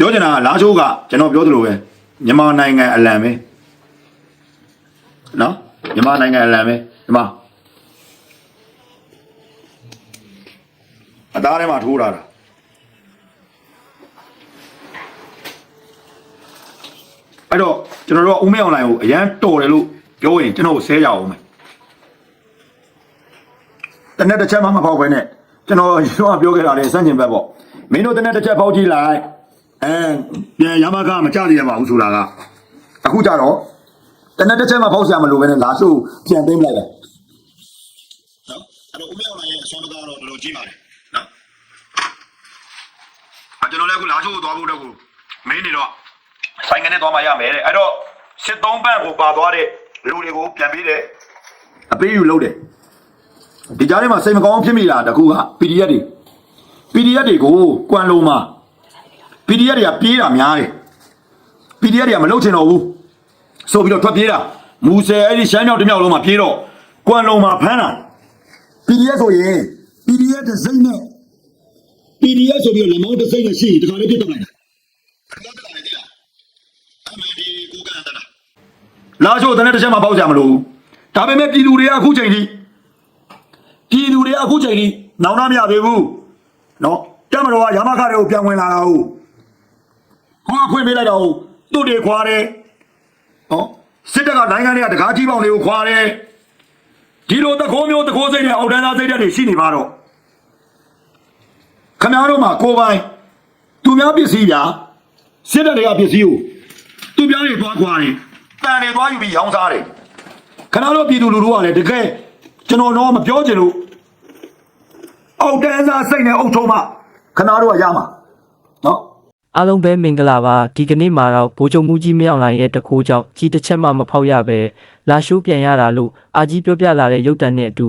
ပြောချင်တာကလာချိုးကကျွန်တော်ပြောသလိုပဲမြန်မာနိုင်ငံအလံပဲနော်မြန်မာနိုင်ငံအလံပဲဒီမှာအသားထဲမှာထိုးတာတာအဲ့တော့ကျွန်တော်တို့ကဦးမေအွန်လိုင်းကိုအရန်တော်တယ်လို့ပြောရင်ကျွန်တော်ကိုဆဲရအောင်မယ်တနေ့တစ်ချက်မှမဖောက်ဘဲနဲ့ကျွန်တော်ရောပြောခဲ့တာလေစန့်ကျင်ဘက်ပေါ့မင်းတို့တနေ့တစ်ချက်ဖောက်ကြည့်လိုက် အဲပြန်ရမကမကြရရပါဘူးဆိုတာကအခုကြတော့တနေ့တစ်ချက်မှဖောက်ဆရာမလို့ပဲနဲ့လာဆိုပြန်သိမ်းလိုက်တယ်နော်အဲ့တော့ဦးမေအွန်လိုင်းရဲ့အစွမ်းကတော့တော်တော်ကြီးပါတယ်နော်အကျွန်တော်လည်းအခုလာချိုးသွားဖို့တော့ကိုမင်းနေတော့ဆိုင်ကနေသွားမှရမယ်တဲ့အဲ့တော့စစ်သုံးပန့်ကိုပါသွားတဲ့လူတွေကိုပြန်ပေးတယ်အပေးယူလုပ်တယ်ဒီကြားထဲမှာစိတ်မကောင်းဖြစ်မိတာတကူက PDF တွေ PDF တွေကိုကွမ်လုံးမှာ PDF တွေကပြေးတာများတယ် PDF တွေကမလုပ်ချင်တော့ဘူးဆိုပြီးတော့ထွက်ပြေးတာမူဆယ်အဲ့ဒီရှမ်းမြောက်တစ်မြောက်လုံးမှာပြေးတော့ကွမ်လုံးမှာဖမ်းတာ PDF ဆိုရင် PDF တစ်စိမ့်နဲ့ PDF ဆိုပြီးတော့လက်မောင်းတစ်စိမ့်နဲ့ရှိရင်တခါလေးပြတ်တော့လိုက်တာအမေဒီကိုကန်တတာလာချိုတနေ့တစ်ချက်မှပေါက်ကြမလို့ဒါပေမဲ့ပြည်သူတွေကအခုချိန်ထိပြည်သူတွေကအခုချိန်ထိနောင်နာမရသေးဘူးနော်တက်မတော်ကရမခတွေကိုပြန်ဝင်လာတာဟုတ် ဟောခွင့်ပေးလိုက်တော့သူ့တွေခွာတယ်နော်စစ်တပ်ကနိုင်ငံတွေကတကားကြီးပေါင်တွေကိုခွာတယ်ဒီလိုတကိုးမျိုးတကိုးစိတ်နဲ့အောက်တန်းသားစိတ်ဓာတ်တွေရှိနေပါတော့ခမရတို့မှာကိုယ်ပိုင်သူများပစ္စည်းဗျာစစ်တပ်တွေကပစ္စည်းကိုသူပြောင်းနေသွားခွာတယ်တန်နေသွားယူပြီးရောင်းစားတယ်ခဏတော့ပြည်သူလူထုကလည်းတကယ်ကျွန်တော်တော့မပြောချင်လို့အောက်တန်းစားစိတ်နဲ့အုပ်ထုံးမှခဏတော့ရမှာနော် အားလုံးပဲမင်္ဂလာပါဒီကနေ့မှာတော့ဗိုလ်ချုပ်မှုကြီးမြောက်လိုင်းရဲ့တခိုးကြောင့်ကြီးတစ်ချက်မှမဖောက်ရပဲလာရှိုးပြန်ရတာလို့အာကြီးပြောပြလာတဲ့ရုပ်တံနဲ့အတူ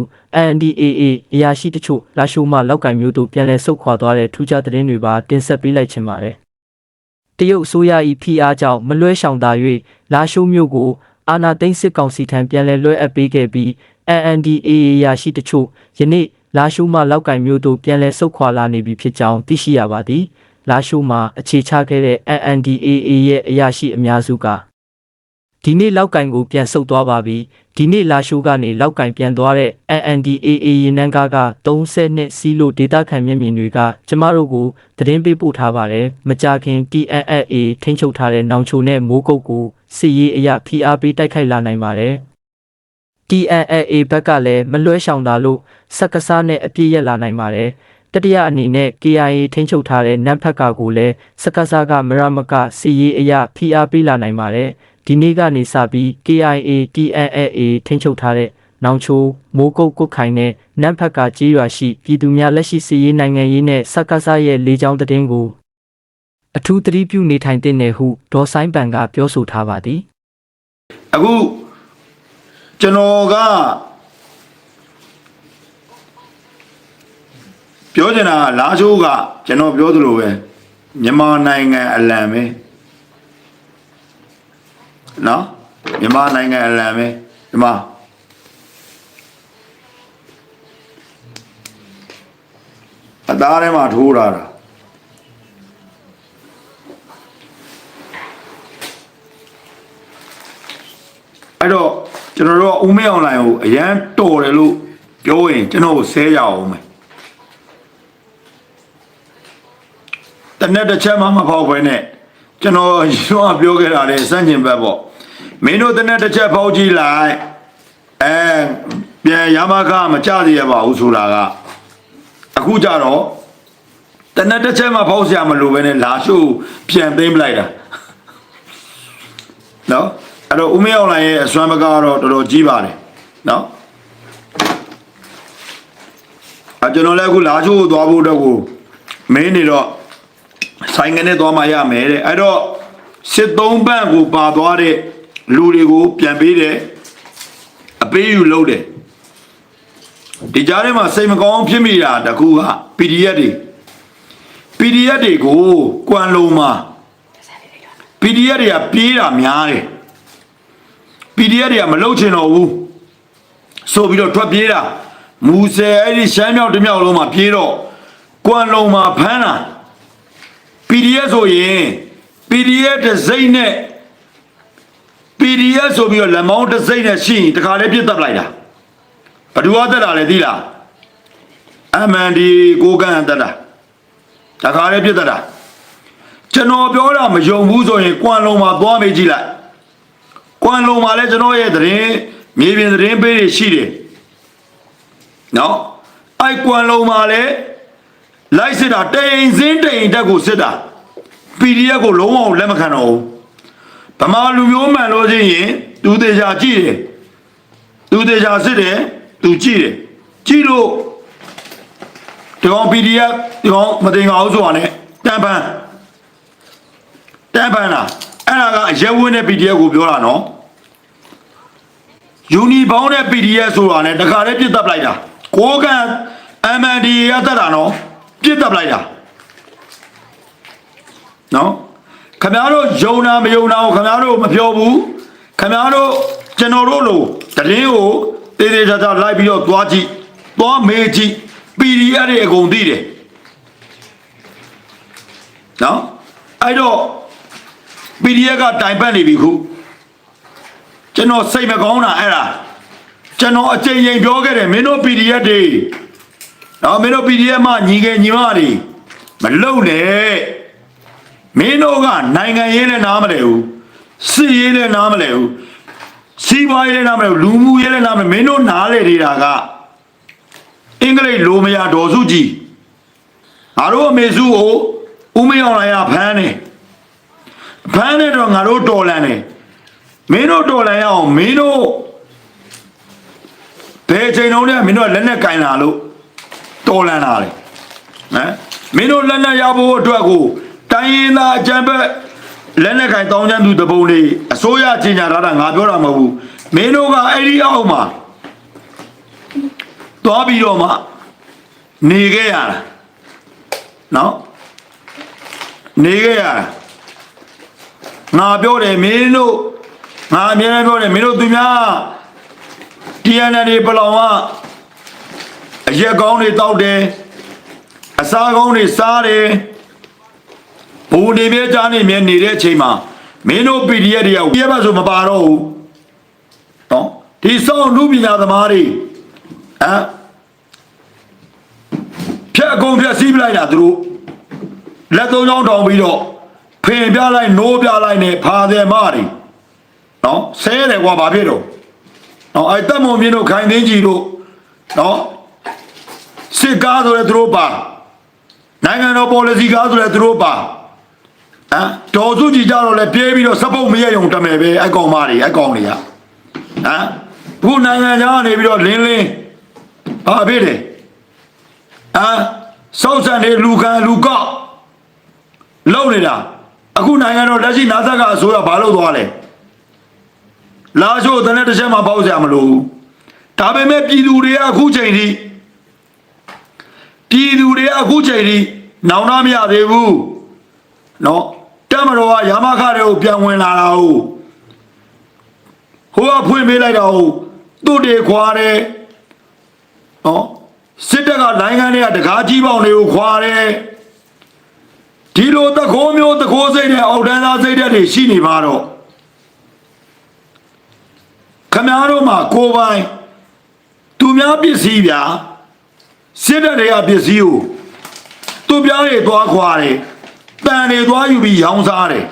NDAA အရာရှိတချို့လာရှိုးမှလောက်ကင်မျိုးတို့ပြန်လဲဆုတ်ခွာသွားတဲ့ထူးခြားသတင်းတွေပါတင်ဆက်ပေးလိုက်ချင်ပါတယ်တရုတ်အစိုးရ၏ဖိအားကြောင့်မလွဲရှောင်သာ၍လာရှိုးမျိုးကိုအာနာသိန်းစစ်ကောင်စီထံပြန်လဲလွှဲအပ်ပေးခဲ့ပြီး NDAA အရာရှိတချို့ယနေ့လာရှိုးမှလောက်ကင်မျိုးတို့ပြန်လဲဆုတ်ခွာလာနေပြီဖြစ်ကြောင်းသိရှိရပါသည် လာရှိုးမှာအခြေချခဲ့တဲ့ NNDAA ရဲ့အရာရှိအများစုကဒီနေ့လောက်ကင်ကိုပြန်ဆုတ်သွားပါပြီဒီနေ့လာရှိုးကနေလောက်ကင်ပြန်သွားတဲ့ NNDAA ရင်နှန်းကားက30နှစ်စီးလို့ဒေတာခံမျက်မြင်တွေကကျမတို့ကိုသတင်းပေးပို့ထားပါတယ်မကြခင် TNLA ထိန်းချုပ်ထားတဲ့နောင်ချိုနဲ့မိုးကုတ်ကိုစစ်ရေးအရာဖိအားပေးတိုက်ခိုက်လာနိုင်ပါတယ် TNLA ဘက်ကလည်းမလွှဲရှောင်တာလို့စက်ကစားနဲ့အပြည့်ရက်လာနိုင်ပါတယ် တတိယအနေနဲ့ KIA ထိန်းချုပ်ထားတဲ့နမ်ဖက်ကကိုလည်းစက္ကစားကမရမကစီရေးအရာဖိအားပေးလာနိုင်ပါတယ်ဒီနေ့ကနေစပြီး KIA TNLA ထိန်းချုပ်ထားတဲ့နောင်ချိုမိုးကုတ်ကုတ်ခိုင်နဲ့နမ်ဖက်ကကြေးရွာရှိပြည်သူများလက်ရှိစီရေးနိုင်ငံရေးနဲ့စက္ကစားရဲ့လေကြောင်းတည်င်းကိုအထူးသတိပြုနေထိုင်တဲ့နယ်ဟုဒေါ်ဆိုင်ပန်ကပြောဆိုထားပါသည်အခုကျွန်တော်က ပြောချင်တာကလာချိုးကကျွန်တော်ပြောသလိုပဲမြန်မာနိုင်ငံအလံပဲနော်မြန်မာနိုင်ငံအလံပဲဒီမှာအသားထဲမှာထိုးတာတာအဲ့တော့ကျွန်တော်တို့ကဦးမေအွန်လိုင်းကိုအရန်တော်တယ်လို့ပြောရင်ကျွန်တော်ကိုဆဲရအောင်မယ် နေ့တစ်ချက်မှမဖောက်ဘဲနဲ့ကျွန်တော်ရောပြောခဲ့တာလေစန့်ကျင်ဘက်ပေါ့မင်းတို့တနေ့တစ်ချက်ဖောက်ကြည့်လိုက်အဲပြန်ရမကမကြရရပါဘူးဆိုတာကအခုကြတော့တနေ့တစ်ချက်မှဖောက်ဆရာမလို့ပဲနဲ့လာရှို့ပြန်သိမ်းပလိုက်တာနော်အဲ့တော့ဦးမေအွန်လိုင်းရဲ့အစွမ်းပကားကတော့တော်တော်ကြီးပါတယ်နော်အကျွန်တော်လည်းအခုလာချိုးသွားဖို့တော့ကိုမင်းနေတော့ ဆိုင်ကနေသွားမှရမယ်တဲ့အဲ့တော့စစ်သုံးပန့်ကိုပါသွားတဲ့လူတွေကိုပြန်ပေးတယ်အပေးယူလုပ်တယ်ဒီကြားထဲမှာစိတ်မကောင်းဖြစ်မိတာတကူက PDF တွေ PDF တွေကိုကွမ်လုံးမှာ PDF တွေကပြေးတာများတယ် PDF တွေကမလုပ်ချင်တော့ဘူးဆိုပြီးတော့ထွက်ပြေးတာမူဆယ်အဲ့ဒီရှမ်းမြောက်တစ်မြောက်လုံးမှာပြေးတော့ကွမ်လုံးမှာဖမ်းတာဖ PDF ဆိုရင် PDF တစ်စိမ့်နဲ့ PDF ဆိုပြီးတော့လက်မောင်းတစ်စိမ့်နဲ့ရှိရင်တခါလေးပြစ်တက်လိုက်တာဘယ်သူကတက်တာလဲသိလား MND ကိုကန်တက်တာတခါလေးပြစ်တက်တာကျွန်တော်ပြောတာမယုံဘူးဆိုရင်ကွမ်လုံးမှာသွားမေးကြည့်လိုက်ကွမ်လုံးမှာလည်းကျွန်တော်ရဲ့သတင်းမြေပြင်သတင်းပေးတွေရှိတယ်နော်အိုက်ကွမ်လုံးမှာလည်း လိုက်စစ်တာတိန်စင်းတိန်တက်ကိုစစ်တာ PDF ကိုလုံးဝလက်မခံတော့ဘူးဗမာလူမျိုးမှန်လို့ချင်းရင်သူတေချာကြည့်တယ်သူတေချာစစ်တယ်သူကြည့်တယ်ကြည့်လို့ဒီကောင် PDF ဒီကောင်မတင်အောင်ဆိုတာနဲ့တန်ပန်းတန်ပန်းလားအဲ့ဒါကအရဲဝင်းတဲ့ PDF ကိုပြောတာနော်ယူနီဘောင်းတဲ့ PDF ဆိုတာနဲ့တခါတည်းပြစ်တက်လိုက်တာကိုကန် MND ရတက်တာနော် ပြစ်တက်လိုက်တာနော်ခမရတို့ယုံနာမယုံနာကိုခမရတို့မပြောဘူးခမရတို့ကျွန်တော်တို့လိုတရင်ကိုတေးသေးချာချာလိုက်ပြီးတော့သွားကြည့်သွားမေးကြည့် PDF တွေအကုန်သိတယ်နော်အဲ့တော့ PDF ကတိုင်ပတ်နေပြီခုကျွန်တော်စိတ်မကောင်းတာအဲ့ဒါကျွန်တော်အချိန်ရင်ပြောခဲ့တယ်မင်းတို့ PDF တွေ နော်မင်းတို့ PDF မှညီငယ်ညီမတွေမလုံနဲ့မင်းတို့ကနိုင်ငံရေးလည်းနားမလဲဘူးစစ်ရေးလည်းနားမလဲဘူးစီးပွားရေးလည်းနားမလဲဘူးလူမှုရေးလည်းနားမလဲမင်းတို့နားလေနေတာကအင်္ဂလိပ်လိုမရဒေါ်စုကြည်ငါတို့အမေစုကိုဦးမေအောင်လိုက်ရဖမ်းနေဖမ်းနေတော့ငါတို့တော်လန်နေမင်းတို့တော်လန်ရအောင်မင်းတို့ဘယ်ချိန်လုံးနဲ့မင်းတို့ကလက်နဲ့ကင်လာလို့ တော်လန်လာတယ်ဟမ်မင်းတို့လက်နဲ့ရဖို့အတွက်ကိုတိုင်းရင်းသားအကြံဘက်လက်နဲ့ကင်တောင်းချမ်းသူတပုံလေးအစိုးရကြီးညာထားတာငါပြောတာမဟုတ်ဘူးမင်းတို့ကအဲ့ဒီအောက်မှာသွားပြီးတော့မှနေခဲ့ရတာနော်နေခဲ့ရတာငါပြောတယ်မင်းတို့ငါအမြဲတမ်းပြောတယ်မင်းတို့သူများ TNL တွေပလောင်က အရက်ကောင်းတွေတောက်တယ်အစားကောင်းတွေစားတယ်ဘူနေမြဲကြားနေမြဲနေတဲ့အချိန်မှာမင်းတို့ PDF တွေကပြရပါဆိုမပါတော့ဘူးနော်ဒီစောင့်လူပညာသမားတွေဟမ်ဖြတ်အကုန်ဖြတ်စီးပလိုက်တာသူတို့လက်သုံးချောင်းထောင်ပြီးတော့ဖင်ပြလိုက်နိုးပြလိုက်နဲ့ဖာတယ်မတွေနော်ဆဲတယ်ကွာဘာဖြစ်တော့နော်အဲ့တက်မုံမြင့်တို့ခိုင်သိန်းကြီးတို့နော် စစ်ကားဆိုတဲ့သူတို့ပါနိုင်ငံတော် policy ကားဆိုတဲ့သူတို့ပါဟမ်ဒေါ်စုကြည်ကြတော့လဲပြေးပြီးတော့စပုတ်မရယုံတမယ်ပဲအဲ့ကောင်မတွေအဲ့ကောင်တွေကဟမ်ခုနိုင်ငံသားကနေပြီးတော့လင်းလင်းဘာဖြစ်တယ်ဟမ်စောက်ဆန်နေလူခံလူကောက်လုံနေတာအခုနိုင်ငံတော်လက်ရှိနာသကအစိုးရဘာလုပ်သွားလဲလာချို့တနေ့တစ်ချက်မှပေါက်စရာမလိုဘူးဒါပေမဲ့ပြည်သူတွေကအခုချိန်ထိ ပြည်သူတွေကအခုချိန်ထိနောင်နာမရသေးဘူးเนาะတက်မတော်ကရမခတွေကိုပြန်ဝင်လာတာဟုတ်ဟိုကဖွင့်ပေးလိုက်တာဟုတ်သူ့တွေခွာတယ်เนาะစစ်တပ်ကနိုင်ငံတွေကတကားကြီးပေါင်တွေကိုခွာတယ်ဒီလိုတခိုးမျိုးတခိုးစိတ်နဲ့အောက်တန်းသားစိတ်ဓာတ်တွေရှိနေပါတော့ ခမားတို့မှာကိုယ်ပိုင်သူများပစ္စည်းဗျာ စစ်တပ်တွေကပစ္စည်းကိုသူပြားတွေသွားခွာတယ်တန်တွေသွားယူပြီးရောင်းစားတယ်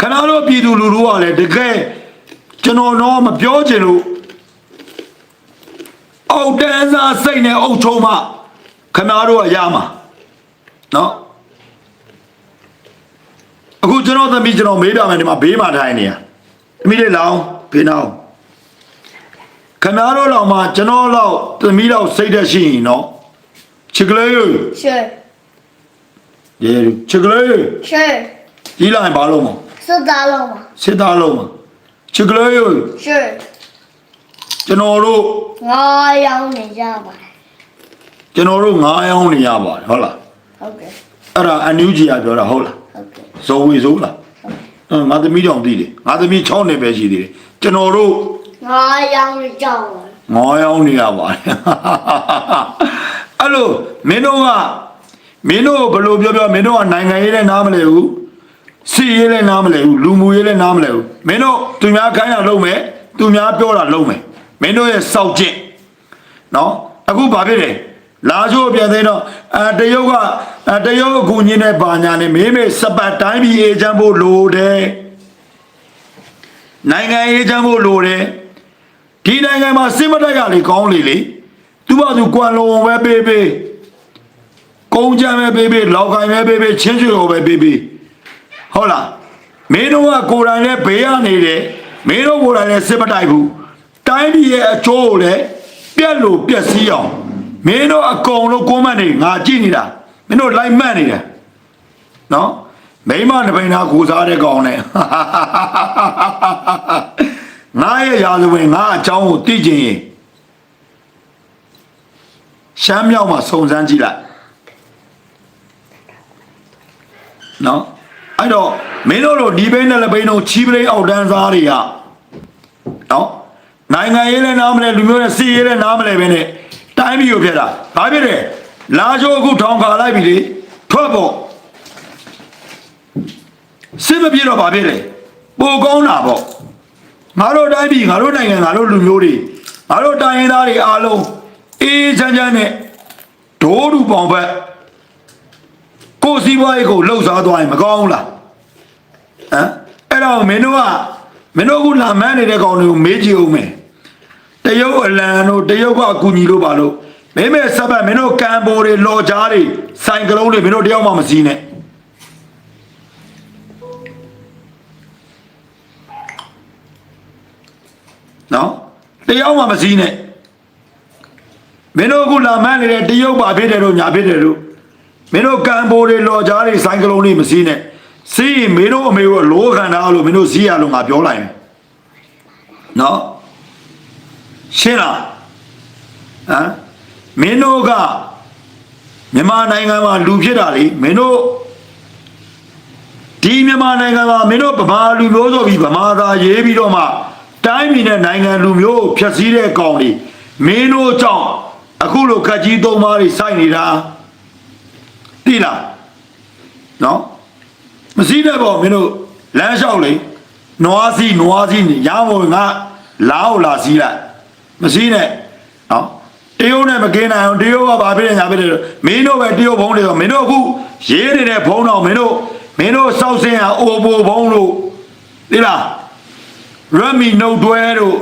ခဏတို့ပြည်သူလူထုကလည်းတကယ်ကျွန်တော်တော့မပြောချင်လို့အောက်တန်းစားစိတ်နဲ့အုပ်ချုံမှခမားတို့ကရမှာနော်အခုကျွန်တော်သမီးကျွန်တော်မေးပြမယ်ဒီမှာဘေးမှာထိုင်နေရသမီးလေးလောင်ဖေးနောင် ခဏတော့လောက်မှကျွန်တော်လောက်သမီးလောက်စိတ်သက်ရှိရင်နော်ချစ်ကလေး Sure. ရေချစ်ကလေး Sure. ဒီလိုက်ဘာလို့မလဲ So that long. စစ်သားလုံးမချစ်ကလေး Sure. ကျွန်တော်တို့ Ngồi đâu này ra mà. ကျွန်တော်တို့ငားအောင်နေရပါတယ်ဟုတ်လား Ok. အဲ့ဒါအန်ယူဂျီကပြောတာဟုတ်လား Ok. ဇော်ဝေဇိုးလားအင်းငါသမီးကြောင့်သိတယ်ငါသမီး6နှစ်ပဲရှိသေးတယ်ကျွန်တော်တို့ ငါရောင်းကြောင်းငေါ်ရောင်းနေရပါတယ်အဲ့လိုမင်းတို့ကမင်းတို့ဘယ်လိုပြောပြောမင်းတို့ကနိုင်ငံရေးလည်းနားမလဲဘူးစီရေးလည်းနားမလဲဘူးလူမှုရေးလည်းနားမလဲဘူးမင်းတို့သူများခိုင်းတာလုပ်မယ်သူများပြောတာလုပ်မယ်မင်းတို့ရဲ့စောက်ကျင့်နော်အခုဘာဖြစ်လဲလာချိုးပြန်သိတော့အဲတရုတ်ကတရုတ်အကူညင်းတဲ့ဘာညာနဲ့မေးမေးစပတ်တိုင်းပြည်အေဂျင့်ဖို့လိုတယ်နိုင်ငံအေဂျင့်ဖို့လိုတယ် ဒီနိုင်ငံမှာစစ်မတိုက်ကလေကောင်းလေလေသူကသူကွမ်လုံပဲပေးပေးကုန်းကြမ်းပဲပေးပေးလောက်ခိုင်ပဲပေးပေးချင်းချွေကိုပဲပေးပေးဟုတ်လားမင်းတို့ကကိုယ်တိုင်လည်းဘေးရနေတယ်မင်းတို့ကိုယ်တိုင်လည်းစစ်မတိုက်ဘူးတိုင်းပြည်ရဲ့အကျိုးကိုလည်းပြက်လို့ပြက်စီးအောင်မင်းတို့အကုန်လုံးကိုမန့်နေငါကြည့်နေတာမင်းတို့လိုက်မှတ်နေတယ်နော်မိမတစ်ပိန်သားကိုစားတဲ့ကောင်နဲ့ ငါရဲ့ရာဇဝင်ငါအကြောင်းကိုသိချင်ရင်ရှမ်းမြောက်မှာစုံစမ်းကြည့်လိုက်နော်အဲ့တော့မင်းတို့တို့ဒီဘိန်းနဲ့လက်ဘိန်းတို့ချီးပလိန်အောက်တန်းစားတွေကနော်နိုင်ငံရေးလည်းနားမလဲလူမျိုးနဲ့စီရေးလည်းနားမလဲပဲနဲ့တိုင်းပြည်ကိုဖျက်တာဘာဖြစ်လဲလာချိုးအခုထောင်ခါလိုက်ပြီလေထွက်ဖို့စစ်မပြေတော့ဘာဖြစ်လဲပိုကောင်းတာပေါ့ ငါတို့တိုင်းပြည်ငါတို့နိုင်ငံငါတို့လူမျိုးတွေငါတို့တိုင်းရင်းသားတွေအားလုံးအေးချမ်းချမ်းနဲ့ဒိုးတူပေါင်ဖက်ကိုယ်စီးပွားရေးကိုလှုပ်ရှားသွားရင်မကောင်းဘူးလားဟမ်အဲ့တော့မင်းတို့ကမင်းတို့ကလာမန်းနေတဲ့ကောင်တွေကိုမေးကြည့်ဦးမယ်တရုတ်အလံတို့တရုတ်ကအကူညီလို့ပါလို့မင်းမဲ့စပတ်မင်းတို့ကံပိုတွေလော်ကြားတွေစိုင်ကလုံးတွေမင်းတို့တယောက်မှမစည်းနဲ့ နော်တယောက်မှမစည်းနဲ့မင်းတို့ကလာမန်းနေတဲ့တရုတ်ပါဖြစ်တယ်လို့ညာဖြစ်တယ်လို့မင်းတို့ကံပိုတွေလော်ကြားတွေဆိုင်ကလုံးတွေမစည်းနဲ့စီးရင်မင်းတို့အမေကိုလိုးခံတာလို့မင်းတို့စီးရလို့ငါပြောလိုက်မယ်နော်ရှင်းလားဟမ်မင်းတို့ကမြန်မာနိုင်ငံမှာလူဖြစ်တာလေမင်းတို့ဒီမြန်မာနိုင်ငံမှာမင်းတို့ဗမာလူမျိုးဆိုပြီးဗမာသာရေးပြီးတော့မှ တိုင်းပြည်နဲ့နိုင်ငံလူမျိုးကိုဖျက်ဆီးတဲ့ကောင်တွေမင်းတို့ကြောင့်အခုလိုခက်ကြီးသုံးပါးတွေစိုက်နေတာတိလားနော်မစည်းတဲ့ပေါ့မင်းတို့လမ်းလျှောက်လေနွားစီနွားစီနေရမို့ငါလာကိုလာစီးလိုက်မစည်းနဲ့နော်တရုတ်နဲ့မကင်းနိုင်အောင်တရုတ်ကဘာဖြစ်နေညာဖြစ်နေလို့မင်းတို့ပဲတရုတ်ဘုံတွေတော့မင်းတို့အခုရေးနေတဲ့ဘုံတော့မင်းတို့မင်းတို့စောက်စင်းဟာအိုဘိုဘုံလို့တိလား ရမီနှုတ်တွဲတို့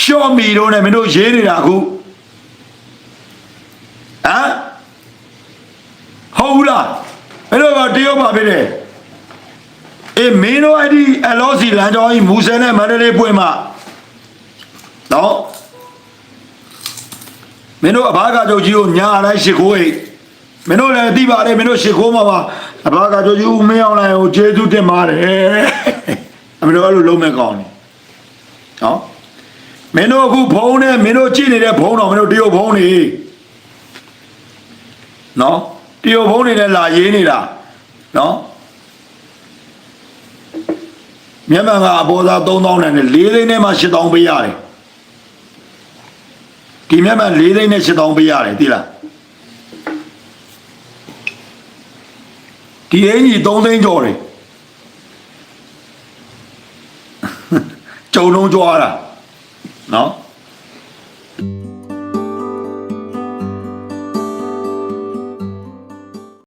ရှော့မီတို့နဲ့မင်းတို့ရေးနေတာအခုဟမ်ဟုတ်ဘူးလားအဲ့တော့တရုတ်ပါဖြစ်တယ်အေးမင်းတို့အဲ့ဒီအလောစီလမ်းကြောင်းကြီးမူဆယ်နဲ့မန္တလေးပွင့်မှာနော်မင်းတို့အဘာကကြုတ်ကြီးကိုညာလိုက်ရှစ်ခိုးအိတ်မင်းတို့လည်းသိပါတယ်မင်းတို့ရှစ်ခိုးမှာပါအဘာကကြုတ်ကြီးဦးမင်းအောင်လိုက်ကိုကျေးဇူးတင်ပါတယ်အမင်းတို့အဲ့လိုလုံးမဲ့ကောင်းတယ် နော်မင်းတို့အခုဘုံနဲ့မင်းတို့ကြည့်နေတဲ့ဘုံတော်မင်းတို့တရုတ်ဘုံနေနော်တရုတ်ဘုံတွေနဲ့လာရေးနေတာနော်မြန်မာကအပေါ်သား3000နဲ့4သိန်းနဲ့မှ8000ပေးရတယ်ဒီမြန်မာ4သိန်းနဲ့8000ပေးရတယ်သိလားဒီအင်ကြီး3သိန်းကျော်တယ် ကျုံလုံးကြွားတာနော်